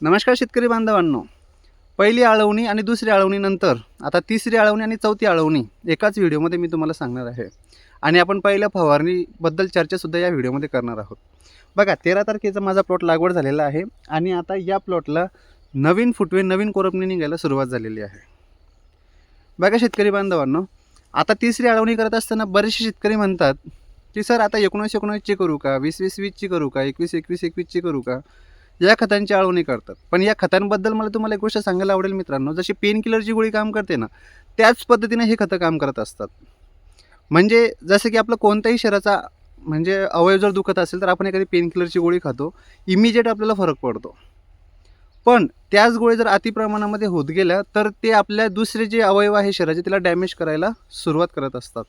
नमस्कार शेतकरी बांधवांनो. पहिली आळवणी आणि दुसरी आळवणीनंतर आता तिसरी आळवणी आणि चौथी आळवणी एकाच व्हिडिओमध्ये मी तुम्हाला सांगणार आहे. आणि आपण पहिल्या फवारणीबद्दल चर्चासुद्धा या व्हिडिओमध्ये करणार आहोत. बघा तेरा तारखेचा माझा प्लॉट लागवड झालेला आहे आणि आता या प्लॉटला नवीन फुटवे नवीन कोरपणी निघायला सुरुवात झालेली आहे. बघा शेतकरी बांधवांनो आता तिसरी आळवणी करत असताना बरेचसे शेतकरी म्हणतात की सर आता एकोणीस एकोणीसची करू का? वीस वीस वीसची करू का? एकवीस एकवीस एकवीसची करू का? या खतांची आळवणी करतात. पण या खतांबद्दल मला तुम्हाला एक गोष्ट सांगायला आवडेल मित्रांनो. जशी पेन किलरची गोळी काम करते ना त्याच पद्धतीने हे खतं काम करत असतात. म्हणजे जसं की आपलं कोणत्याही शरीराचा म्हणजे अवयव जर दुखत असेल तर आपण एखादी पेन किलरची गोळी खातो. इमिजिएट आपल्याला फरक पडतो. पण त्याच गोळी जर अतिप्रमाणामध्ये होत गेल्या तर ते आपल्या दुसरे जे अवयव आहे शरीराचे त्याला डॅमेज करायला सुरुवात करत असतात.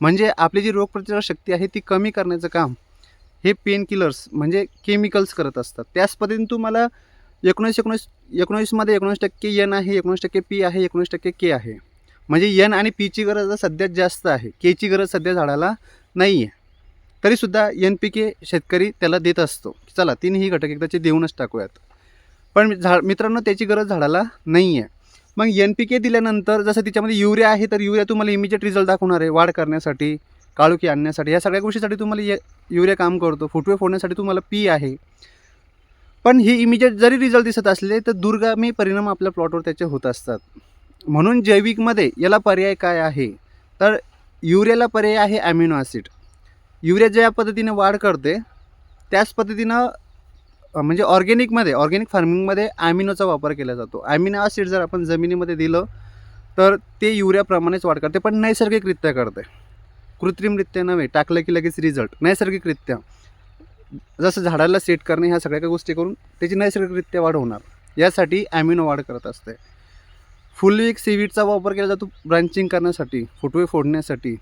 म्हणजे आपली जी रोगप्रतिकारक शक्ती आहे ती कमी करण्याचं काम हे पेन किलर्स म्हणजे केमिकल्स करत असतात. त्याच पद्धतीने तुम्हाला एकोणीस एकोणीस एकोणीसमध्ये एकोणीस टक्के एन आहे एकोणीस टक्के पी आहे एकोणीस टक्के के आहे. म्हणजे एन आणि पीची गरज सध्या जास्त आहे. केची गरज सध्या झाडाला नाही आहे तरीसुद्धा एन पी के शेतकरी त्याला देत असतो. चला तीनही घटक एकदाचे देऊनच टाकूयात. पण झाड मित्रांनो त्याची गरज झाडाला नाही आहे मग एन पी के दिल्यानंतर जसं तिच्यामध्ये युरिया आहे तर युरिया तुम्हाला इमिजिएट रिझल्ट दाखवणार आहे वाढ करण्यासाठी. काळुकी आणण्यासाठी. या सगळ्या गोष्टीसाठी तुम्हाला ये युरिया काम करतो. फुटवे फोडण्यासाठी तुम्हाला पी आहे. पण हे इमिजिएट जरी रिझल्ट दिसत असले तर दुर्गामी परिणाम आपल्या प्लॉटवर त्याचे होत असतात. म्हणून जैविकमध्ये याला पर्याय काय आहे? तर युरियाला पर्याय आहे ॲमिनो ॲसिड युरिया ज्या पद्धतीने वाढ करते त्याच पद्धतीनं म्हणजे ऑर्गॅनिकमध्ये ऑर्गॅनिक फार्मिंगमध्ये ॲमिनोचा वापर केला जातो. ॲमिनो ॲसिड जर आपण जमिनीमध्ये दिलं तर ते युरियाप्रमाणेच वाढ करते पण नैसर्गिकरित्या करते. कृत्रिमरित्या नव्हे टाकलं की लगेच रिझल्ट नैसर्गिकरित्या. जसं झाडाला सेट करणे ह्या सगळ्या काही गोष्टी करून त्याची नैसर्गिकरित्या वाढ होणार. यासाठी ॲमिनो वाढ करत असते. फुलविक सीवीडचा वापर केला जातो ब्रांचिंग करण्यासाठी फुटवे फोडण्यासाठी.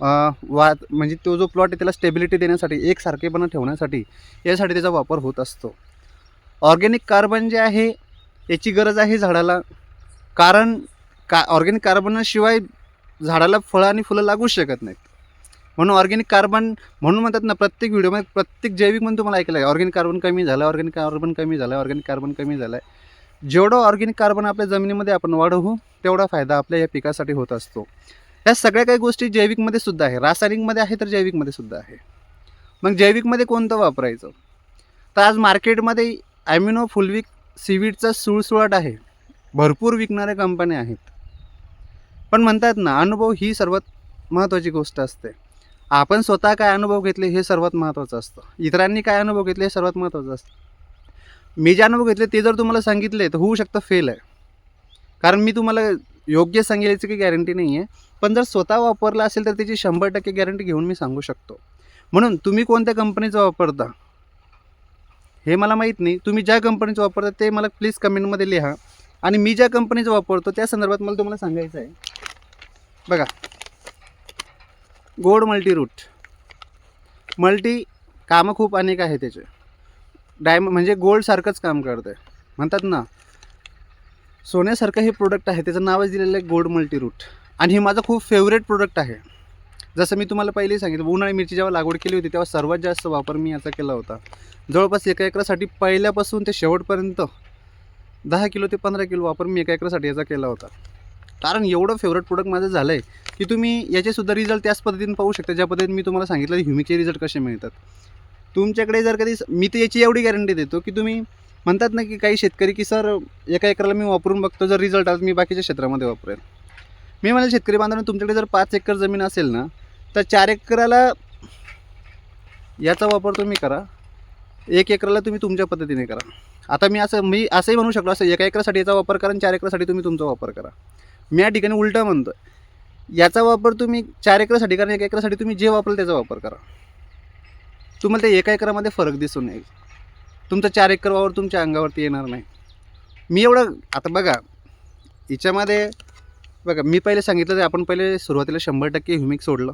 वा म्हणजे तो जो प्लॉट आहे त्याला स्टेबिलिटी देण्यासाठी एकसारखेपणा ठेवण्यासाठी यासाठी त्याचा वापर होत असतो. ऑर्गॅनिक कार्बन जे आहे याची गरज आहे झाडाला. कारण का ऑर्गॅनिक कार्बनाशिवाय झाडाला फळं आणि फुलं लागूच शकत नाहीत. म्हणून ऑर्गॅनिक कार्बन म्हणून म्हणतात ना प्रत्येक व्हिडिओमध्ये प्रत्येक जैविक म्हणून तुम्हाला ऐकलं आहे ऑर्गॅनिक कार्बन कमी झालं ऑर्गॅनिक कार्बन कमी झालं ऑर्गॅनिक कार्बन कमी झालं आहे जेवढं ऑर्गॅनिक कार्बन आपल्या जमिनीमध्ये आपण वाढवू तेवढा फायदा आपल्या या पिकासाठी होत असतो. ह्या सगळ्या काही गोष्टी जैविकमध्ये सुद्धा आहे. रासायनिकमध्ये आहे तर जैविकमध्ये सुद्धा आहे. मग जैविकमध्ये कोणतं वापरायचं? तर आज मार्केटमध्ये ॲमिनो फुलविक सीवीडचा सुळसुळाट आहे. भरपूर विकणाऱ्या कंपन्या आहेत. पण म्हणतात ना अनुभव ही सर्वात महत्त्वाची गोष्ट असते. आपण स्वतः काय अनुभव घेतले हे सर्वात महत्त्वाचं असतं. इतरांनी काय अनुभव घेतले हे सर्वात महत्त्वाचं असतं. मी जे अनुभव घेतले ते जर तुम्हाला सांगितले तर होऊ शकतं फेल आहे. कारण मी तुम्हाला योग्य सांगेल याची काही गॅरंटी नाही आहे. पण जर स्वतः वापरला असेल तर त्याची शंभर टक्के गॅरंटी घेऊन मी सांगू शकतो. म्हणून तुम्ही कोणत्या कंपनीचं वापरता? हे मला माहीत नाही. तुम्ही ज्या कंपनीचं वापरता ते मला प्लीज कमेंटमध्ये लिहा. आणि मी ज्या कंपनीचं वापरतो त्या संदर्भात मला तुम्हाला सांगायचं आहे. बघा. गोड मल्टी रूट. मल्टी कामं खूप अनेक आहे त्याचे. डायम म्हणजे गोल्डसारखंच काम करतं म्हणतात ना सोन्यासारखं हे प्रोडक्ट आहे त्याचं नावच दिलेलं आहे गोल्ड मल्टी रूट. आणि हे माझं खूप फेवरेट प्रोडक्ट आहे. जसं मी तुम्हाला पहिले सांगितलं उन्हाळी मिरची जेव्हा लागवड केली होती तेव्हा सर्वात जास्त वापर मी याचा केला होता. जवळपास एका एकरासाठी पहिल्यापासून ते शेवटपर्यंत दहा किलो ते पंधरा किलो वापर मी एका एकरासाठी याचा केला होता. कारण एवढं फेवरेट प्रोडक्ट माझं झालं आहे की तुम्ही याचेसुद्धा रिझल्ट त्याच पद्धतीने पाहू शकता ज्या पद्धतीने मी तुम्हाला सांगितलं ह्युमिकचे रिझल्ट कसे मिळतात. तुमच्याकडे जर कधी मी तर याची एवढी गॅरंटी देतो की तुम्ही म्हणतात ना की काही शेतकरी की सर एका एकराला मी वापरून बघतो जर रिझल्ट आला मी बाकीच्या क्षेत्रामध्ये वापरेल मी मला शेतकरी बांधवांना तुमच्याकडे जर पाच एकर जमीन असेल ना तर चार एकराला याचा वापर तुम्ही करा. एक एकराला तुम्ही तुमच्या पद्धतीने करा. आता मी असं मी असंही म्हणू शकलो असं एका एकरासाठी याचा वापर करा आणि चार एकरासाठी तुम्ही तुमचा वापर करा. मी या ठिकाणी उलटं म्हणतो याचा वापर तुम्ही चार एकरासाठी कारण एका एकरासाठी तुम्ही जे वापरल त्याचा वापर करा. तुम्हाला ते एका एकरामध्ये फरक दिसून येईल. तुमचा चार एकर वावर तुमच्या अंगावरती येणार नाही. मी एवढं आता बघा याच्यामध्ये बघा मी पहिले सांगितलं तर आपण पहिले सुरुवातीला शंभर टक्के ह्युमिक सोडलं.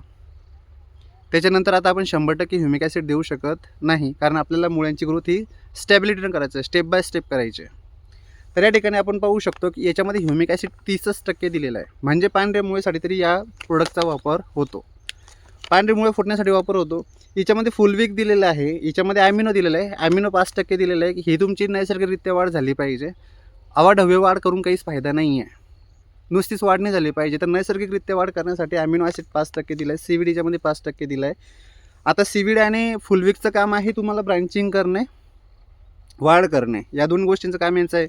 त्याच्यानंतर आता आपण शंभर टक्के ह्युमिक ॲसिड देऊ शकत नाही कारण आपल्याला मुळ्यांची ग्रोथ ही स्टॅबिलिटीनं करायचं आहे स्टेप बाय स्टेप करायची आहे. तर या ठिकाणी आपण पाहू शकतो की याच्यामध्ये ह्युमिक ॲसिड तीसच टक्के दिलेलं आहे. म्हणजे पांढऱ्यामुळे मुळेसाठी तरी या प्रोडक्टचा वापर होतो. पांढरी मुळे फुटण्यासाठी वापर होतो. याच्यामध्ये फुलवीक दिलेलं आहे. याच्यामध्ये ॲमिनो दिलेलं आहे. ॲमिनो पाच टक्के दिलेलं आहे. ही तुमची नैसर्गिकरित्या वाढ झाली पाहिजे. अवाढव्य वाढ करून काहीच फायदा नाही आहे नुसतीच वाढ नाही झाली पाहिजे. तर नैसर्गिकरित्या वाढ करण्यासाठी ॲमिनो ॲसिड पाच टक्के दिलं आहे सी याच्यामध्ये डीच्यामध्ये पाच टक्के दिलं आहे आता सी आणि फुलविकचं काम आहे तुम्हाला ब्रँचिंग करणे वाढ करणे. या दोन गोष्टींचं काम यांचं आहे.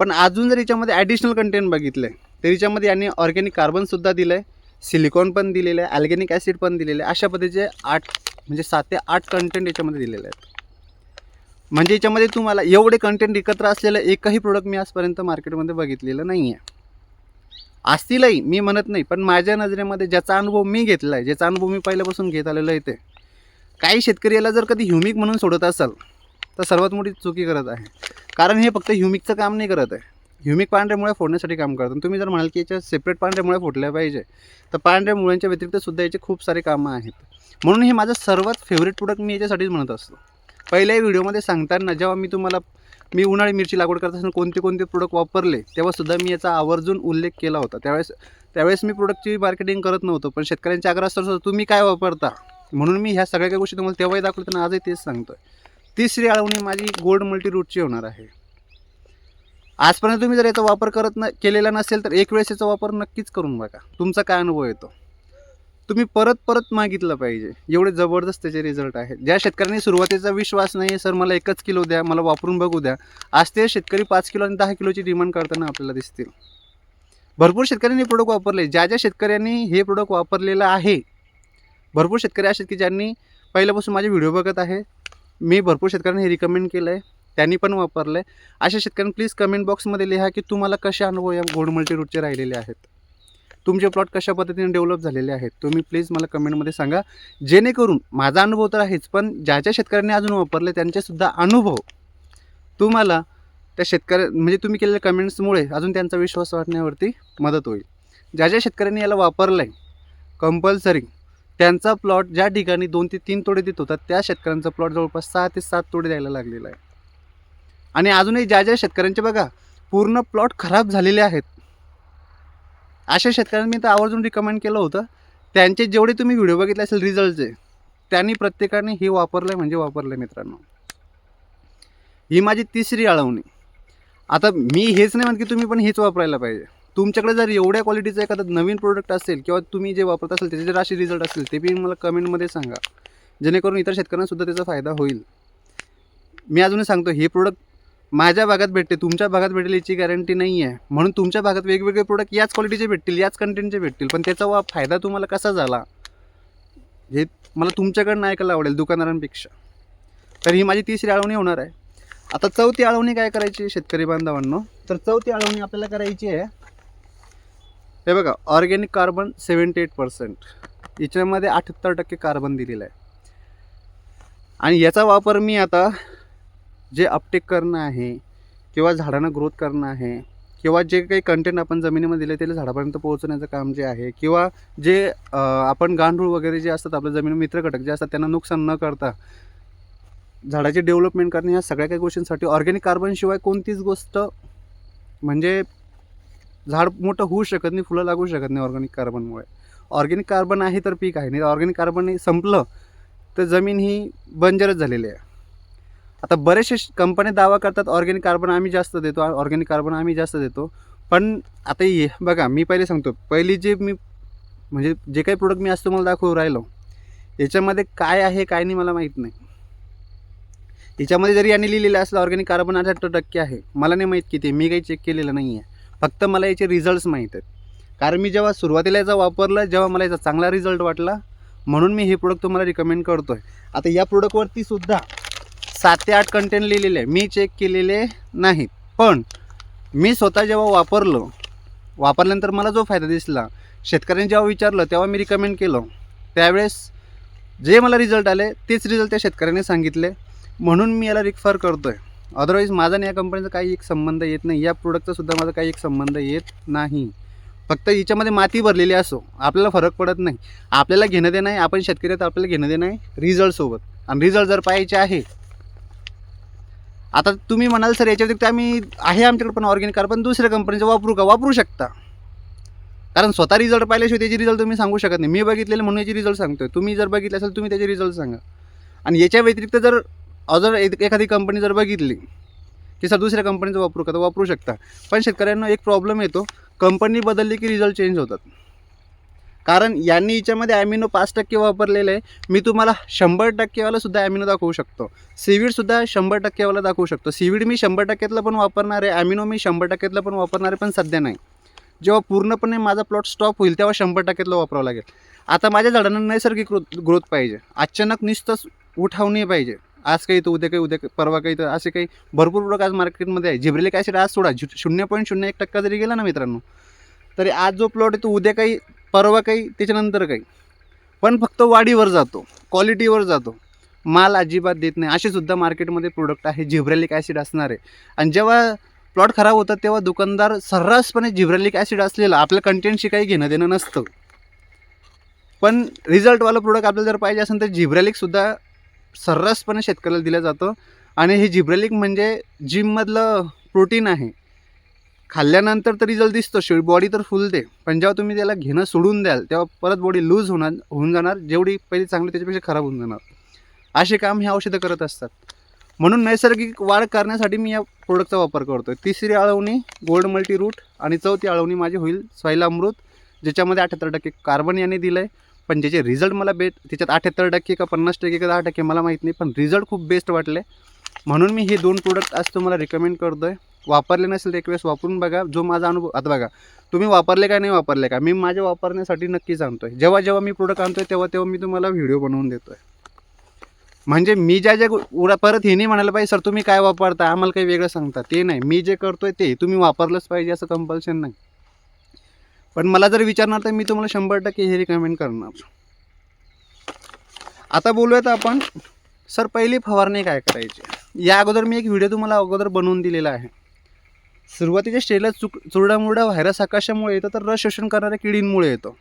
पण अजून जर याच्यामध्ये ॲडिशनल कंटेंट बघितलं आहे तर याच्यामध्ये यांनी ऑर्गॅनिक कार्बनसुद्धा दिलं आहे सिलिकॉन पण दिलेलं आहे ॲल्गॅनिक ॲसिड पण दिलेलं आहे. अशा पद्धतीचे आठ म्हणजे सात ते आठ कंटेंट याच्यामध्ये दिलेले आहेत. म्हणजे याच्यामध्ये तुम्हाला एवढे कंटेंट एकत्र असलेलं एकही प्रोडक्ट मी आजपर्यंत मार्केटमध्ये बघितलेलं नाही आहे असतीलही मी म्हणत नाही पण माझ्या नजरेमध्ये ज्याचा अनुभव मी घेतला आहे ज्याचा अनुभव मी पहिल्यापासून घेत आलेलो आहे ते काही शेतकरी याला जर कधी ह्युमिक म्हणून सोडत असाल तर सर्वात मोठी चुकी करत आहे. कारण हे फक्त ह्युमिकचं काम नाही करत आहे. ह्युमिक पांढऱ्यामुळे फोडण्यासाठी काम करतं तुम्ही जर म्हणाल की याच्या सेपरेट पांढऱ्यामुळे फोडल्या पाहिजे तर पांढऱ्या मुळ्यांच्या व्यतिरिक्त सुद्धा याचे खूप सारे कामं आहेत. म्हणून हे माझं सर्वात फेवरेट प्रोडक्ट मी याच्यासाठीच म्हणत असतो. पहिल्याही व्हिडिओमध्ये सांगताना जेव्हा मी तुम्हाला मी उन्हाळी मिरची लागवड करत असताना कोणते कोणते प्रोडक्ट वापरले तेव्हासुद्धा मी याचा आवर्जून उल्लेख केला होता. त्यावेळेस त्यावेळेस मी प्रोडक्टची मार्केटिंग करत नव्हतो पण शेतकऱ्यांच्या आग्रहास्तव तुम्ही काय वापरता? म्हणून मी ह्या सगळ्या काही गोष्टी तुम्हाला तेव्हाही दाखवताना आजही तेच सांगतो आहे तिसरी अळवणी माझी गोल्ड मल्टी रूटची होणार आहे. आजपर्यंत तुम्ही जर याचा वापर करत न केलेला नसेल तर एक वेळेस याचा वापर नक्कीच करून बघा. तुमचा काय अनुभव येतो? तुम्ही परत परत मागितलं पाहिजे. एवढे जबरदस्त त्याचे रिझल्ट आहेत. ज्या शेतकऱ्यांनी सुरुवातीचा विश्वास नाही आहे सर मला एकच किलो द्या मला वापरून बघू द्या. आज ते शेतकरी पाच किलो आणि दहा किलोची डिमांड करताना आपल्याला दिसतील. भरपूर शेतकऱ्यांनी प्रोडक्ट वापरले. ज्या ज्या शेतकऱ्यांनी हे प्रोडक्ट वापरलेलं आहे भरपूर शेतकरी असे आहेत की ज्यांनी पहिल्यापासून माझे व्हिडिओ बघत आहे. मी भरपूर शेतकऱ्यांनी हे रिकमेंड केलं आहे त्यांनी पण वापरलं आहे अशा शेतकऱ्यांनी प्लीज कमेंट बॉक्समध्ये लिहा की तुम्हाला कसे अनुभव या गोल्ड मल्टी रूटचे राहिलेले आहेत? तुमचे प्लॉट कशा पद्धतीने डेव्हलप झालेले आहेत? तुम्ही प्लीज मला कमेंटमध्ये सांगा. जेणेकरून माझा अनुभव तर आहेच पण ज्या ज्या शेतकऱ्यांनी अजून वापरले त्यांचेसुद्धा अनुभव तुम्हाला त्या शेतकऱ्या म्हणजे तुम्ही केलेल्या कमेंट्समुळे अजून त्यांचा विश्वास वाढण्यावरती मदत होईल. ज्या ज्या शेतकऱ्यांनी याला वापरलं आहे कंपल्सरी त्यांचा प्लॉट ज्या ठिकाणी दोन ते तीन तोडे देत होता त्या शेतकऱ्यांचा प्लॉट जवळपास सहा ते सात तोडे द्यायला लागलेला आहे. आणि अजूनही ज्या ज्या शेतकऱ्यांचे बघा पूर्ण प्लॉट खराब झालेले आहेत अशा शेतकऱ्यांनी मी तर आवर्जून रिकमेंड केलं होतं. त्यांचे जेवढे तुम्ही व्हिडिओ बघितले असेल रिझल्टचे त्यांनी प्रत्येकाने हे वापरलं म्हणजे वापरलं मित्रांनो. ही माझी तिसरी अळवणी आता मी हेच नाही म्हणत की तुम्ही पण हेच वापरायला पाहिजे. तुमच्याकडे जर एवढ्या क्वालिटीचं एखादं नवीन प्रोडक्ट असेल किंवा तुम्ही जे वापरत असेल त्याचे जर असे रिझल्ट असतील ते बी मला कमेंटमध्ये सांगा. जेणेकरून इतर शेतकऱ्यांनासुद्धा त्याचा फायदा होईल. मी अजूनही सांगतो हे प्रोडक्ट माझ्या भागात भेटते तुमच्या भागात भेटेल याची गॅरंटी नाही आहे म्हणून तुमच्या भागात वेगवेगळे प्रोडक्ट याच क्वालिटीचे भेटतील याच कंटेंटचे भेटतील पण त्याचा वा फायदा तुम्हाला कसा झाला? हे मला तुमच्याकडनं ऐकायला आवडेल दुकानदारांपेक्षा. तर ही माझी तिसरी आळवणी होणार आहे. आता चौथी आळवणी काय करायची शेतकरी बांधवांनो? तर चौथी आळवणी आपल्याला करायची आहे हे बघा organic carbon seventy eight percent. याच्यामध्ये अठ्ठ्याहत्तर टक्के कार्बन दिलेलं आहे. आणि याचा वापर मी आता जे अपटेक करणं आहे किंवा झाडांना ग्रोथ करणं आहे किंवा जे काही कंटेंट आपण जमिनीमध्ये दिले त्याला झाडापर्यंत पोहोचवण्याचं काम जे आहे किंवा जे आपण गांडूळ वगैरे जे असतात आपल्या जमीन मित्र घटक जे असतात त्यांना नुकसान न करता झाडाची डेव्हलपमेंट करणे ह्या सगळ्या काही गोष्टींसाठी ऑर्गॅनिक कार्बनशिवाय कोणतीच गोष्ट म्हणजे झाड मोठं होऊ शकत नाही फुलं लागू शकत नाही ऑर्गॅनिक कार्बनमुळे. ऑर्गॅनिक कार्बन आहे तर पीक आहे नाही ऑर्गॅनिक कार्बन संपलं तर जमीन ही बंजरच झालेली आहे. आता बरेचसे कंपन्या दावा करतात ऑर्गॅनिक कार्बन आम्ही जास्त देतो ऑर्गॅनिक कार्बन आम्ही जास्त देतो. पण आता ये बघा मी पहिले सांगतो पहिली जे मी म्हणजे जे काही प्रोडक्ट मी आज तुम्हाला दाखवू राहिलो याच्यामध्ये काय आहे काय नाही मला माहीत नाही. याच्यामध्ये जरी यांनी लिहिलेलं असलं ऑर्गॅनिक कार्बन अठ्याहत्तर टक्के आहे. मला नाही माहीत किती मी काही चेक केलेलं नाही आहे फक्त मला याचे रिझल्ट्स माहीत आहेत. कारण मी जेव्हा सुरुवातीला याचा वापरलं जेव्हा मला याचा चांगला रिझल्ट वाटला म्हणून मी हे प्रोडक्ट तुम्हाला रिकमेंड करतो आहे आता या प्रोडक्टवरती सुद्धा सात ते आठ कंटेंट लिहिलेले आहे. मी चेक केलेले नाहीत. पण मी स्वतः जेव्हा वापरलो वापरल्यानंतर मला जो फायदा दिसला शेतकऱ्यांनी जेव्हा विचारलं तेव्हा मी रिकमेंड केलं. त्यावेळेस जे मला रिझल्ट आले तेच रिझल्ट त्या शेतकऱ्याने सांगितले. म्हणून मी याला रिफर करतो आहे अदरवाईज माझा आणि या कंपनीचा काही एक संबंध येत नाही. या प्रोडक्टचा सुद्धा माझा काही एक संबंध येत नाही. फक्त याच्यामध्ये माती भरलेली असो आपल्याला फरक पडत नाही. आपल्याला घेणं देणं आहे आपण शेतकरी तर आपल्याला घेणं देणं आहे रिझल्टसोबत आणि रिझल्ट जर पाहायचे आहे आता तुम्ही म्हणाल सर याच्या व्यतिरिक्त आम्ही आहे आमच्याकडे पण ऑर्गॅनिक कार्बन दुसऱ्या कंपनीचं वापरू का? वापरू शकता. कारण स्वतः रिझल्ट पाहिल्याशिवाय त्याचे रिझल्ट तुम्ही सांगू शकत नाही. मी बघितलेले म्हणून याचे रिझल्ट सांगतोय. तुम्ही जर बघितले असेल तुम्ही त्याचे रिझल्ट सांगा. आणि याच्या व्यतिरिक्त जर अजर एखादी कंपनी जर बघितली की सर दुसऱ्या कंपनीचा वापरू का तर वापरू शकता. पण शेतकऱ्यांना एक प्रॉब्लेम येतो कंपनी बदलली की रिझल्ट चेंज होतात. कारण यांनी याच्यामध्ये ॲमिनो पाच टक्के वापरलेलं आहे. मी तुम्हाला शंभर टक्केवालासुद्धा ॲमिनो दाखवू शकतो. सीवीडसुद्धा शंभर टक्केवाला दाखवू शकतो. सीवीड मी शंभर टक्क्यातलं पण वापरणार आहे ॲमिनो मी शंभर टक्क्यातलं पण वापरणार आहे पण सध्या नाही. जेव्हा पूर्णपणे माझा प्लॉट स्टॉप होईल तेव्हा शंभर टक्क्यातलं वापरावं लागेल. आता माझ्या झाडांना नैसर्गिक ग्रोथ ग्रोथ पाहिजे. अचानक नुसतंच उठावणी पाहिजे. आज काही तर उद्या काही उद्या परवा काही तर असे काही भरपूर प्रोडक्ट आज मार्केटमध्ये आहे. झिब्रेलिक ॲसिड आज सोडा. झु- शून्य पॉईंट शून्य एक टक्का जरी गेला ना मित्रांनो तरी आज जो प्लॉट आहे तो उद्या काही परवा काही त्याच्यानंतर काही. पण फक्त वाढीवर जातो क्वालिटीवर जातो. माल अजिबात देत नाही. असे सुद्धा मार्केटमध्ये प्रोडक्ट आहे. झिब्रेलिक ॲसिड असणार आहे. आणि जेव्हा प्लॉट खराब होतात तेव्हा दुकानदार सर्रासपणे झिब्रेलिक ॲसिड असलेला आपल्या कंटेंटशी काही घेणं देणं नसतं. पण रिझल्टवालं प्रोडक्ट आपल्याला जर पाहिजे असेल तर झिब्रेलिकसुद्धा सर्रासपणे शेतकऱ्याला दिलं जातं. आणि हे जिब्रेलिक म्हणजे जिममधलं प्रोटीन आहे. खाल्ल्यानंतर तर रिझल्ट दिसतो शेवटी बॉडी तर फुलते पण जेव्हा तुम्ही त्याला घेणं सोडून द्याल तेव्हा परत बॉडी लूज होणार होऊन जाणार. जेवढी पहिली चांगली त्याच्यापेक्षा खराब होऊन जाणार. असे काम हे औषधं करत असतात. म्हणून नैसर्गिक वाढ करण्यासाठी मी या प्रोडक्टचा वापर करतो आहे तिसरी आळवणी गोल्ड मल्टी रूट आणि चौथी आळवणी माझी होईल स्वैल अमृत ज्याच्यामध्ये अठ्याहत्तर टक्के कार्बन याने दिलं आहे पण ज्याचे रिझल्ट मला बेस्ट त्याच्यात अठ्याहत्तर टक्के का पन्नास टक्के का दहा टक्के मला माहीत नाही पण रिझल्ट खूप बेस्ट वाटले म्हणून मी हे दोन प्रोडक्ट आज तुम्हाला रिकमेंड करतो आहे वापरले नसेल एक वेळेस वापरून बघा. जो माझा अनुभव आता बघा तुम्ही वापरले का नाही वापरले का? मी माझ्या वापरण्यासाठी नक्कीच आणतो आहे जेव्हा जेव्हा मी प्रोडक्ट आणतो आहे तेव्हा तेव्हा मी तुम्हाला व्हिडिओ बनवून देतो आहे म्हणजे मी ज्या ज्या उडा उरा परत हे नाही म्हणायला पाहिजे सर तुम्ही काय वापरता? आम्हाला काही वेगळं सांगता. ते नाही. मी जे करतोय ते. तुम्ही वापरलंच पाहिजे असं कंपल्शन नाही. पण मला जर विचारणार तर मी तुम्हाला शंभर टक्के हे रिकमेंड करणार. आता बोलूयात आपण सर पहिली फवारणी काय करायची? या अगोदर मी एक व्हिडिओ तुम्हाला अगोदर बनवून दिलेला आहे. सुरुवातीच्या स्टेजला चुक चुरडामुरडा व्हायरस आकाशामुळे येतं तर रस शोषण करणाऱ्या किडींमुळे येतो.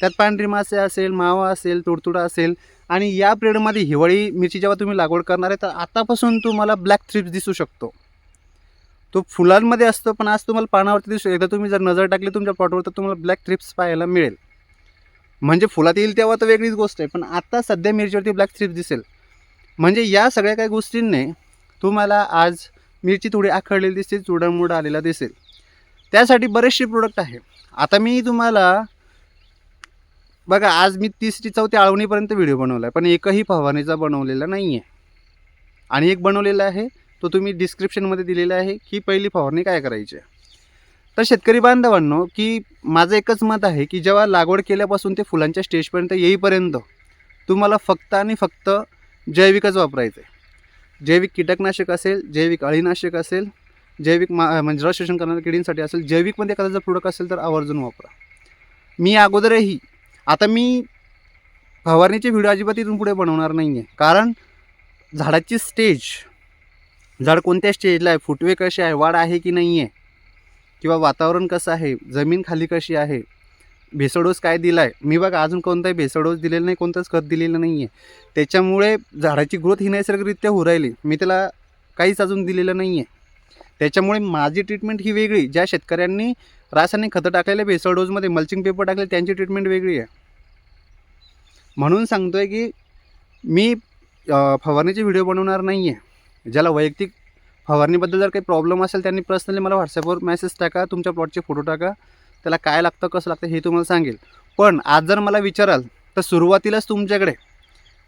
त्यात पांढरी मासे असेल मावा असेल तुडतुडा असेल आणि या पिरियडमध्ये हिवाळी मिरची जेव्हा तुम्ही लागवड करणार आहे तर आतापासून तुम्हाला ब्लॅक थ्रिप्स दिसू शकतो. तो फुलांमध्ये असतो पण आज तुम्हाला पानावरती दिसू एकदा तुम्ही जर नजर टाकली तुमच्या पॉटवर तर तुम्हाला ब्लॅक थ्रिप्स पाहायला मिळेल. म्हणजे फुलात येईल तेव्हा तर वेगळीच गोष्ट आहे पण आता सध्या मिरचीवरती ब्लॅक थ्रिप्स दिसेल. म्हणजे या सगळ्या काही गोष्टींनी तुम्हाला आज मिरची थोडी आखडलेली दिसेल चुडामुडा आलेला दिसेल. त्यासाठी बरेचसे प्रोडक्ट आहे. आता मी तुम्हाला बघा आज मी तिसरी चौथी आळवणीपर्यंत व्हिडिओ बनवला आहे पण एकही फवारणीचा बनवलेला नाही आहे आणि एक बनवलेला आहे तो तुम्ही डिस्क्रिप्शनमध्ये दिलेला आहे की पहिली फवारणी काय करायची आहे. तर शेतकरी बांधवांनो की माझं एकच मत आहे की जेव्हा लागवड केल्यापासून ते फुलांच्या स्टेजपर्यंत येईपर्यंत तुम्हाला फक्त आणि फक्त जैविकच वापरायचं आहे जैविक कीटकनाशक असेल जैविक अळीनाशक असेल जैविक मा म्हणजे रस शोषण करणाऱ्या किडींसाठी असेल जैविकमध्ये एखादा जर प्रोडक्ट असेल तर आवर्जून वापरा. मी अगोदरही आता मी फवारणीचे व्हिडिओ अजिबात इथून पुढे बनवणार नाही आहे कारण झाडाची स्टेज झाड कोणत्या स्टेजला आहे. फुटवे कसे आहे? वाढ आहे की नाही आहे किंवा वातावरण कसं आहे? जमीन खाली कशी आहे? भेसडोस काय दिला आहे मी बघा अजून कोणताही भेसडोस दिलेला नाही कोणतंच खत दिलेलं नाही आहे त्याच्यामुळे झाडाची ग्रोथ ही नैसर्गिकरित्या होऊ राहिली. मी त्याला काहीच अजून दिलेलं नाही आहे त्याच्यामुळे माझी ट्रीटमेंट ही वेगळी. ज्या शेतकऱ्यांनी रासायनिक खतं टाकलेले भेसळ डोजमध्ये मल्चिंग पेपर टाकले त्यांची ट्रीटमेंट वेगळी आहे. म्हणून सांगतोय की मी फवारणीचे व्हिडिओ बनवणार नाही आहे ज्याला वैयक्तिक फवारणीबद्दल जर काही प्रॉब्लेम असेल त्यांनी पर्सनली मला व्हॉट्सअपवर मेसेज टाका तुमच्या प्लॉटचे फोटो टाका. त्याला काय लागतं कसं लागतं हे तुम्हाला सांगेल. पण आज जर मला विचाराल तर सुरुवातीलाच तुमच्याकडे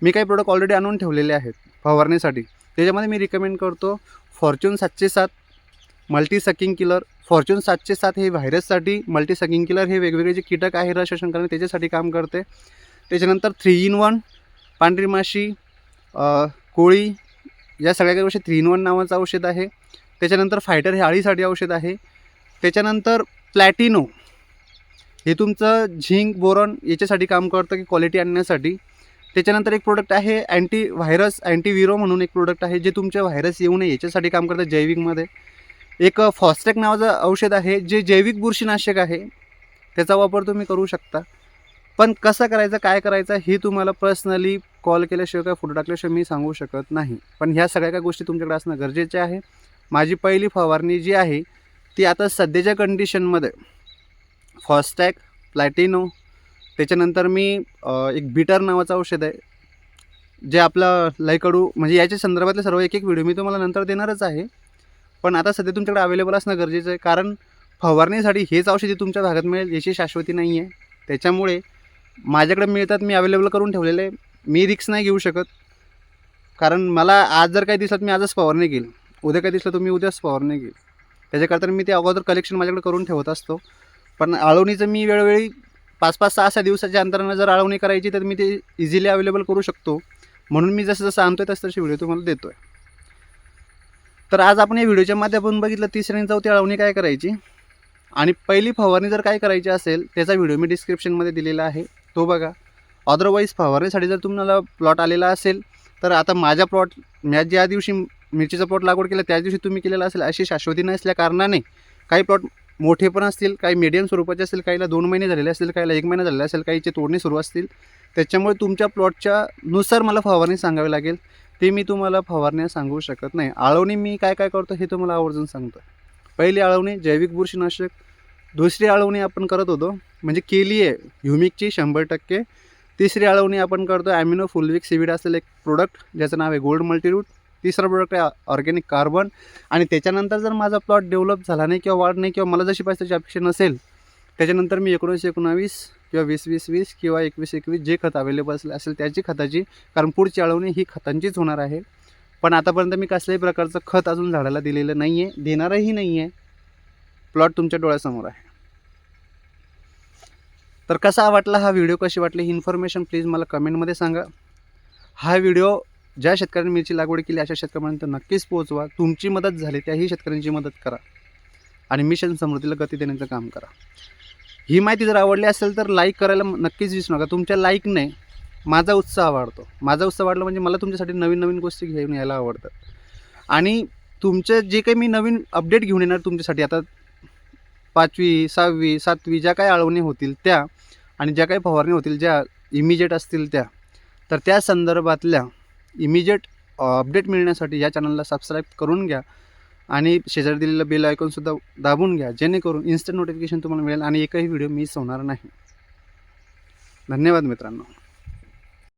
मी काही प्रोडक्ट ऑलरेडी आणून ठेवलेले आहेत फवारणीसाठी. त्याच्यामध्ये मी रिकमेंड करतो फॉर्च्यून सातशे सात मल्टी सकिंग किलर फॉर्च्यून सातशे सात हे व्हायरससाठी मल्टी सकिंग किलर हे वेगवेगळे जे कीटक आहे रस शोषण करणे त्याच्यासाठी काम करते. त्याच्यानंतर थ्री इन वन पांढरी माशी कोळी या सगळ्या काही गोष्टी थ्री इन वन नावाचं औषध आहे. त्याच्यानंतर फायटर हे अळीसाठी औषध आहे. त्याच्यानंतर प्लॅटिनो हे तुमचं झिंक बोरॉन याच्यासाठी काम करतं की क्वालिटी आणण्यासाठी. त्याच्यानंतर एक प्रोडक्ट आहे अँटी व्हायरस अँटीविरो म्हणून एक प्रोडक्ट आहे जे तुमचे व्हायरस येऊ नये याच्यासाठी काम करतं जैविकमध्ये. एक फॉस्टॅक नावाचं औषध आहे जे जैविक बुरशीनाशक आहे. त्याचा वापर तुम्ही करू शकता. पण कसं करायचं काय करायचं हे तुम्हाला पर्सनली कॉल केल्याशिवाय काय फोटो टाकल्याशिवाय मी सांगू शकत नाही. पण ह्या सगळ्या काय गोष्टी तुमच्याकडे असणं गरजेचे आहे. माझी पहिली फवारणी जी आहे ती आता सध्याच्या कंडिशनमध्ये फॉस्टॅग प्लॅटिनो त्याच्यानंतर मी एक बिटर नावाचं औषध आहे. जे आपलं लयकडू म्हणजे याच्या संदर्भातले सर्व एक एक व्हिडिओ मी तुम्हाला नंतर देणारच आहे. पण आता सध्या तुमच्याकडे अवेलेबल असणं गरजेचं आहे. कारण फवारणीसाठी हेच औषधी तुमच्या भागात मिळेल याची शाश्वती नाही आहे त्याच्यामुळे माझ्याकडे मिळतात मी अवेलेबल करून ठेवलेले. आहे मी रिक्स नाही घेऊ शकत. कारण मला आज जर काही दिसलं मी आजच फवारणी घेईल उद्या काही दिसलं तर मी उद्याच फवारणी घेईल त्याच्याकरता मी ते अगोदर कलेक्शन माझ्याकडे करून ठेवत असतो. पण आळवणीचं मी वेळोवेळी पाच पाच सहा सहा दिवसाच्या अंतरानं जर आळवणी करायची तर मी ते इझिली अवेलेबल करू शकतो. म्हणून मी जसं जसं आणतो तसं तशी व्हिडिओ तुम्हाला देतो आहे तर आज आपण या व्हिडिओच्या माध्यमातून बघितलं तिसरी आणि चौथी अळवणी काय करायची? आणि पहिली फवारणी जर काय करायची असेल त्याचा व्हिडिओ मी डिस्क्रिप्शनमध्ये दिलेला आहे. तो बघा. अदरवाईज फवारणीसाठी जर तुम्हाला प्लॉट आलेला असेल तर आता माझ्या प्लॉट म्या ज्या दिवशी मिरचीचा प्लॉट लागवड केला त्याच दिवशी तुम्ही केलेला असेल अशी शाश्वती नसल्या कारणाने काही प्लॉट मोठे पण असतील काही मीडियम स्वरूपाचे असतील काहीला दोन महिने झालेले असतील काहीला एक महिना झालेला असेल काहीचे तोडणी सुरू असतील. त्याच्यामुळे तुमच्या प्लॉटच्या नुसार मला फवारणी सांगावी लागेल. ते मी तुम्हाला फवारण्या सांगू शकत नाही. आळवणी मी काय काय करतो हे तुम्हाला आवर्जून सांगतो. पहिली आळवणी जैविक बुरशीनाशक दुसरी आळवणी आपण करत होतो म्हणजे केली आहे ह्युमिकची शंभर टक्के. तिसरी अळवणी आपण करतो ॲमिनो फुलविक सिविड असलेलं एक प्रोडक्ट ज्याचं नाव आहे गोल्ड मल्टीरूट तिसरा प्रोडक्ट आहे ऑर्गॅनिक कार्बन आणि त्याच्यानंतर जर माझा प्लॉट डेव्हलप झाला नाही किंवा वाढ नाही किंवा मला जशी पाहिजे त्याची अपेक्षा नसेल त्याच्यानंतर मी एकोणीसशे एकोणावीस किंवा वीस वीस वीस किंवा एकवीस एकवीस जे खत अवेलेबल असेल असेल त्याची खताची कारण पुढची अळवणी ही खतांचीच होणार आहे. पण आतापर्यंत मी कसल्याही प्रकारचं खत अजून झाडाला दिलेलं नाही आहे देणारही नाही आहे प्लॉट तुमच्या डोळ्यासमोर आहे. तर कसा वाटला हा व्हिडिओ कशी वाटली ही इन्फॉर्मेशन प्लीज मला कमेंटमध्ये सांगा. हा व्हिडिओ ज्या शेतकऱ्यांनी मिरची लागवड केली अशा शेतकऱ्यांपर्यंत नक्कीच पोहोचवा. तुमची मदत झाली त्याही शेतकऱ्यांची मदत करा. आणि मिशन समृद्धीला गती देण्याचं काम करा. ही माहिती जर आवडली असेल तर लाईक करायला नक्कीच विसरू नका. तुमच्या लाईकने माझा उत्साह वाढतो. माझा उत्साह वाढला म्हणजे मला तुमच्यासाठी नवीन नवीन गोष्टी घेऊन यायला आवडतात आणि तुमचं जे काही मी नवीन अपडेट घेऊन येणार तुमच्यासाठी आता पाचवी सहावी सातवी ज्या काही आळवणी होतील त्या आणि ज्या काही फवारणी होतील ज्या इमिजिएट असतील त्या तर त्या संदर्भातल्या इमिजिएट अपडेट मिळण्यासाठी या चॅनलला सबस्क्राईब करून घ्या आणि शेजारी दिलेलं बेल आयकॉनसुद्धा दाबून घ्या जेणेकरून इन्स्टंट नोटिफिकेशन तुम्हाला मिळेल आणि एकही व्हिडिओ मिस होणार नाही. धन्यवाद मित्रांनो.